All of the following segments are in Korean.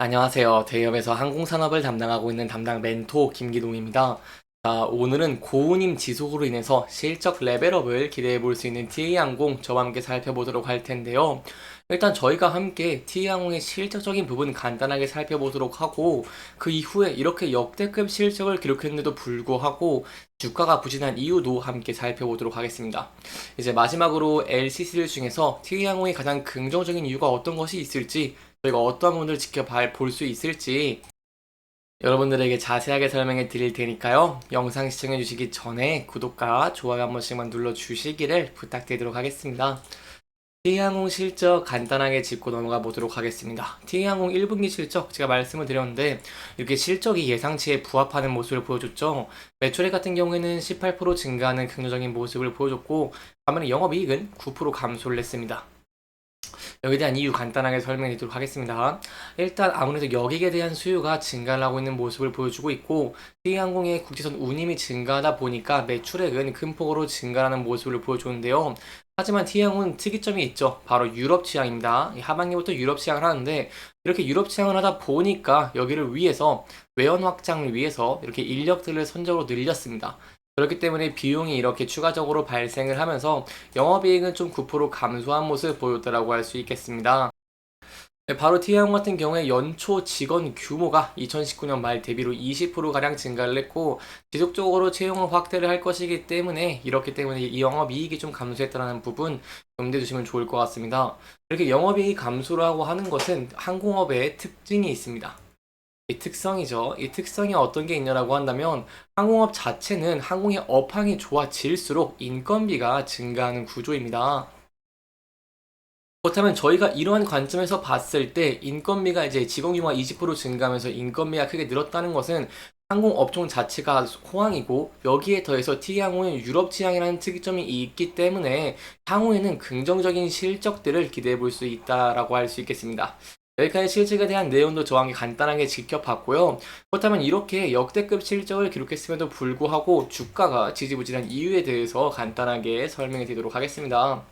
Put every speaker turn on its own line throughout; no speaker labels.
안녕하세요. 대기업에서 항공산업을 담당하고 있는 담당 멘토 김기동입니다. 자, 오늘은 고운임 지속으로 인해서 실적 레벨업을 기대해 볼 수 있는 T항공 저와 함께 살펴보도록 할 텐데요. 일단 저희가 함께 T항공의 실적적인 부분 간단하게 살펴보도록 하고 그 이후에 이렇게 역대급 실적을 기록했는데도 불구하고 주가가 부진한 이유도 함께 살펴보도록 하겠습니다. 이제 마지막으로 LCC들 중에서 T항공의 가장 긍정적인 이유가 어떤 것이 있을지 저희가 어떤 부분을 지켜봐 볼 수 있을지 여러분들에게 자세하게 설명해 드릴 테니까요. 영상 시청해 주시기 전에 구독과 좋아요 한 번씩만 눌러 주시기를 부탁드리도록 하겠습니다. T항공 실적 간단하게 짚고 넘어가 보도록 하겠습니다. T항공 1분기 실적 제가 말씀을 드렸는데 이렇게 실적이 예상치에 부합하는 모습을 보여줬죠. 매출액 같은 경우에는 18% 증가하는 긍정적인 모습을 보여줬고 반면에 영업이익은 9% 감소를 했습니다. 여기에 대한 이유 간단하게 설명해 드리도록 하겠습니다. 일단 아무래도 여객에 대한 수요가 증가를 하고 있는 모습을 보여주고 있고 T항공의 국제선 운임이 증가하다 보니까 매출액은 큰 폭으로 증가하는 모습을 보여주는데요. 하지만 T항공은 특이점이 있죠. 바로 유럽 취향입니다. 하반기부터 유럽 취향을 하는데 이렇게 유럽 취향을 하다 보니까 여기를 위해서 외연 확장을 위해서 이렇게 인력들을 선적으로 늘렸습니다. 그렇기 때문에 비용이 이렇게 추가적으로 발생을 하면서 영업이익은 좀 9% 감소한 모습을 보였다라고 할 수 있겠습니다. 네, 바로 T항공 같은 경우에 연초 직원 규모가 2019년 말 대비로 20%가량 증가를 했고 지속적으로 채용을 확대를 할 것이기 때문에 이렇기 때문에 이 영업이익이 좀 감소했다는 부분 염두에 두시면 좋을 것 같습니다. 이렇게 영업이익이 감소를 하고 하는 것은 항공업의 특징이 있습니다. 이 특성이죠. 이 특성이 어떤 게 있냐라고 한다면 항공업 자체는 항공의 업황이 좋아질수록 인건비가 증가하는 구조입니다. 그렇다면 저희가 이러한 관점에서 봤을 때 인건비가 이제 직원 규모가 20% 증가하면서 인건비가 크게 늘었다는 것은 항공 업종 자체가 호황이고 여기에 더해서 T항공은 유럽 취향이라는 특이점이 있기 때문에 향후에는 긍정적인 실적들을 기대해 볼 수 있다라고 할 수 있겠습니다. 여기까지 실적에 대한 내용도 함께 간단하게 지켜봤고요. 그렇다면 이렇게 역대급 실적을 기록했음에도 불구하고 주가가 지지부진한 이유에 대해서 간단하게 설명해 드리도록 하겠습니다.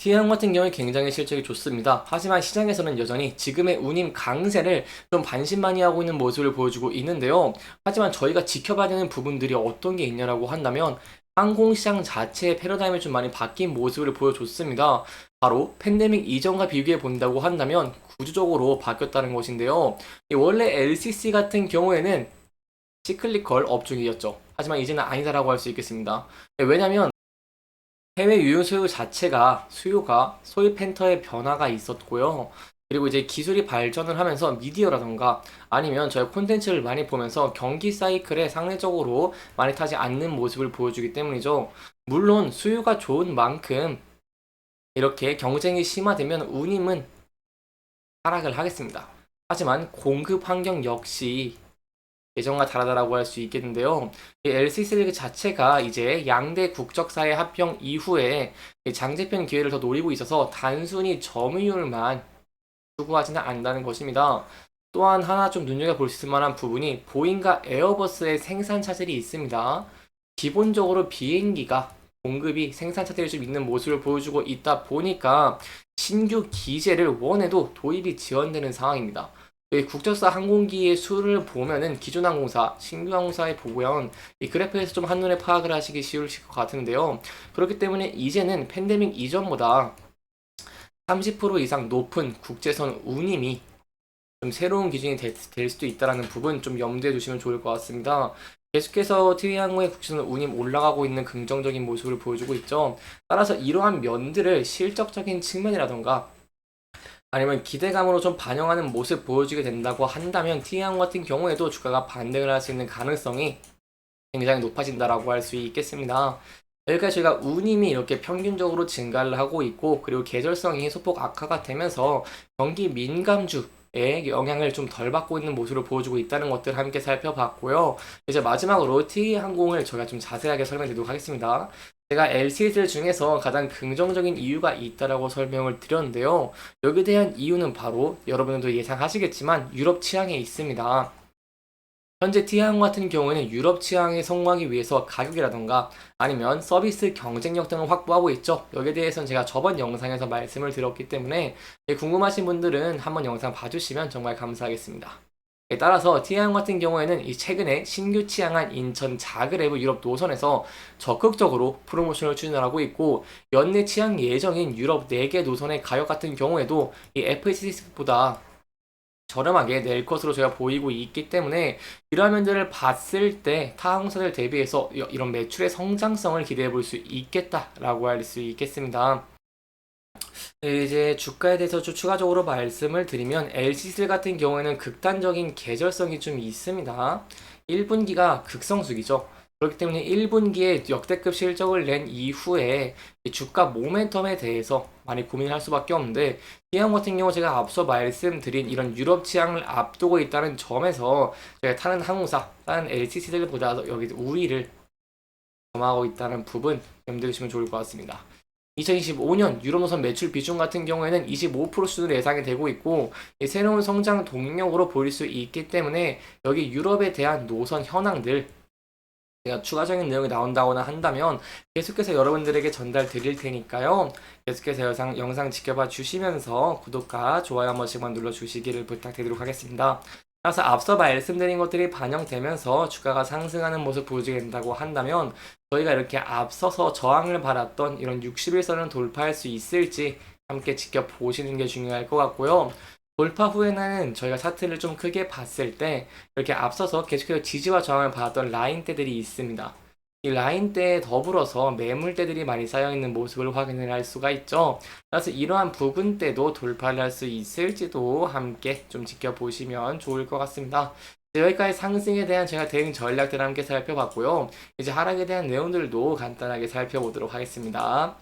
T항 같은 경우에 굉장히 실적이 좋습니다. 하지만 시장에서는 여전히 지금의 운임 강세를 좀 반신반의하고 있는 모습을 보여주고 있는데요. 하지만 저희가 지켜봐야 되는 부분들이 어떤 게 있냐라고 한다면 항공시장 자체의 패러다임이 좀 많이 바뀐 모습을 보여줬습니다. 바로 팬데믹 이전과 비교해 본다고 한다면 구조적으로 바뀌었다는 것인데요. 원래 LCC 같은 경우에는 시클리컬 업종이었죠. 하지만 이제는 아니다라고 할 수 있겠습니다. 왜냐하면 해외 유효 수요 자체가 수요가 소위 팬터의 변화가 있었고요. 그리고 이제 기술이 발전을 하면서 미디어라던가 아니면 저희 콘텐츠를 많이 보면서 경기 사이클에 상대적으로 많이 타지 않는 모습을 보여주기 때문이죠. 물론 수요가 좋은 만큼 이렇게 경쟁이 심화되면 운임은 하락을 하겠습니다. 하지만 공급 환경 역시 예전과 다르다라고 할 수 있겠는데요. LCC 리그 자체가 이제 양대 국적사의 합병 이후에 장제편 기회를 더 노리고 있어서 단순히 점유율만 추구하지는 않는다는 것입니다. 또한 하나 좀 눈여겨볼 수 있을 만한 부분이 보잉과 에어버스의 생산 차질이 있습니다. 기본적으로 비행기가 공급이 생산 차질이 좀 있는 모습을 보여주고 있다 보니까 신규 기재를 원해도 도입이 지연되는 상황입니다. 이 국적사 항공기의 수를 보면은 기존 항공사, 신규 항공사의 보면 이 그래프에서 좀 한눈에 파악을 하시기 쉬우실 것 같은데요. 그렇기 때문에 이제는 팬데믹 이전보다 30% 이상 높은 국제선 운임이 좀 새로운 기준이 될, 될 수도 있다는 부분 좀 염두에 두시면 좋을 것 같습니다. 계속해서 트위항공의 국제선 운임 올라가고 있는 긍정적인 모습을 보여주고 있죠. 따라서 이러한 면들을 실적적인 측면이라던가 아니면 기대감으로 좀 반영하는 모습 보여주게 된다고 한다면 T항 같은 경우에도 주가가 반등을 할 수 있는 가능성이 굉장히 높아진다라고 할 수 있겠습니다. 여기까지 저희가 운임이 이렇게 평균적으로 증가를 하고 있고 그리고 계절성이 소폭 악화가 되면서 경기 민감주의 영향을 좀 덜 받고 있는 모습을 보여주고 있다는 것들 함께 살펴봤고요. 이제 마지막으로 T항공을 저희가 좀 자세하게 설명드리도록 하겠습니다. 제가 LC들 중에서 가장 긍정적인 이유가 있다라고 설명을 드렸는데요. 여기에 대한 이유는 바로 여러분들도 예상하시겠지만 유럽 취향에 있습니다. 현재 T항공 같은 경우에는 유럽 취항에 성공하기 위해서 가격이라던가 아니면 서비스 경쟁력 등을 확보하고 있죠. 여기에 대해서는 제가 저번 영상에서 말씀을 드렸기 때문에 예, 궁금하신 분들은 한번 영상 봐주시면 정말 감사하겠습니다. 예, 따라서 T항공 같은 경우에는 이 최근에 신규 취항한 인천 자그레브 유럽 노선에서 적극적으로 프로모션을 추진하고 있고 연내 취항 예정인 유럽 4개 노선의 가격 같은 경우에도 이 FHC보다 저렴하게 낼 것으로 제가 보이고 있기 때문에 이러한 면들을 봤을 때 타 항공사들 대비해서 이- 이런 매출의 성장성을 기대해 볼 수 있겠다라고 할 수 있겠습니다. 네, 이제 주가에 대해서 좀 추가적으로 말씀을 드리면 LC들 같은 경우에는 극단적인 계절성이 좀 있습니다. 1분기가 극성수기죠. 그렇기 때문에 1분기에 역대급 실적을 낸 이후에 이 주가 모멘텀에 대해서 많이 고민할 수밖에 없는데 이항 같은 경우 제가 앞서 말씀드린 이런 유럽 취항을 앞두고 있다는 점에서 제가 타는 항공사, 다른 LCC들보다 여기 우위를 점하고 있다는 부분 염두에 두시면 좋을 것 같습니다. 2025년 유럽 노선 매출 비중 같은 경우에는 25% 수준으로 예상이 되고 있고 이 새로운 성장 동력으로 보일 수 있기 때문에 여기 유럽에 대한 노선 현황들 제가 추가적인 내용이 나온다거나 한다면 계속해서 여러분들에게 전달 드릴 테니까요. 계속해서 영상, 영상 지켜봐 주시면서 구독과 좋아요 한 번씩만 눌러 주시기를 부탁드리도록 하겠습니다. 따라서 앞서 말씀드린 것들이 반영되면서 주가가 상승하는 모습 보여주게 된다고 한다면 저희가 이렇게 앞서서 저항을 받았던 이런 60일선을 돌파할 수 있을지 함께 지켜보시는 게 중요할 것 같고요. 돌파 후에는 저희가 차트를 좀 크게 봤을 때 이렇게 앞서서 계속해서 지지와 저항을 받았던 라인대들이 있습니다. 이 라인대에 더불어서 매물대들이 많이 쌓여있는 모습을 확인을 할 수가 있죠. 그래서 이러한 부분대도 돌파를 할 수 있을지도 함께 좀 지켜보시면 좋을 것 같습니다. 네, 여기까지 상승에 대한 제가 대응 전략들을 함께 살펴봤고요. 이제 하락에 대한 내용들도 간단하게 살펴보도록 하겠습니다.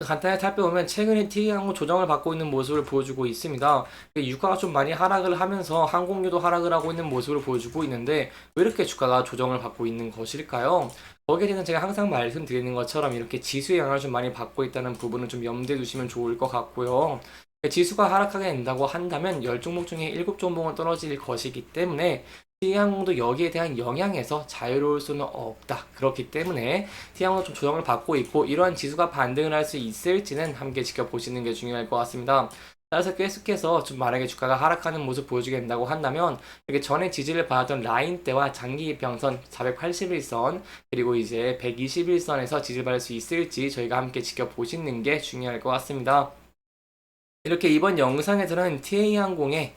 간단하게 살펴보면 최근에 T항공 조정을 받고 있는 모습을 보여주고 있습니다. 유가가 좀 많이 하락을 하면서 항공료도 하락을 하고 있는 모습을 보여주고 있는데 왜 이렇게 주가가 조정을 받고 있는 것일까요? 거기에 대해서 제가 항상 말씀드리는 것처럼 이렇게 지수의 영향을 좀 많이 받고 있다는 부분을 좀 염두에 두시면 좋을 것 같고요. 지수가 하락하게 된다고 한다면 10종목 중에 7종목은 떨어질 것이기 때문에 T항공도 여기에 대한 영향에서 자유로울 수는 없다. 그렇기 때문에 T항공 좀 조정을 받고 있고 이러한 지수가 반등을 할 수 있을지는 함께 지켜보시는 게 중요할 것 같습니다. 따라서 계속해서 좀 만약에 주가가 하락하는 모습 보여주게 된다고 한다면 이렇게 전에 지지를 받았던 라인대와 장기 평선 481선 그리고 이제 121선에서 지지를 받을 수 있을지 저희가 함께 지켜보시는 게 중요할 것 같습니다. 이렇게 이번 영상에서는 TA항공의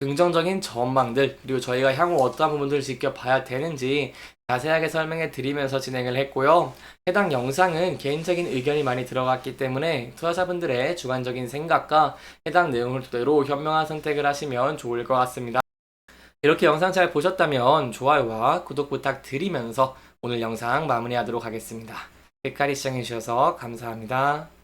긍정적인 전망들 그리고 저희가 향후 어떠한 부분들을 지켜봐야 되는지 자세하게 설명해 드리면서 진행을 했고요. 해당 영상은 개인적인 의견이 많이 들어갔기 때문에 투자자분들의 주관적인 생각과 해당 내용을 토대로 현명한 선택을 하시면 좋을 것 같습니다. 이렇게 영상 잘 보셨다면 좋아요와 구독 부탁드리면서 오늘 영상 마무리하도록 하겠습니다. 끝까지 시청해주셔서 감사합니다.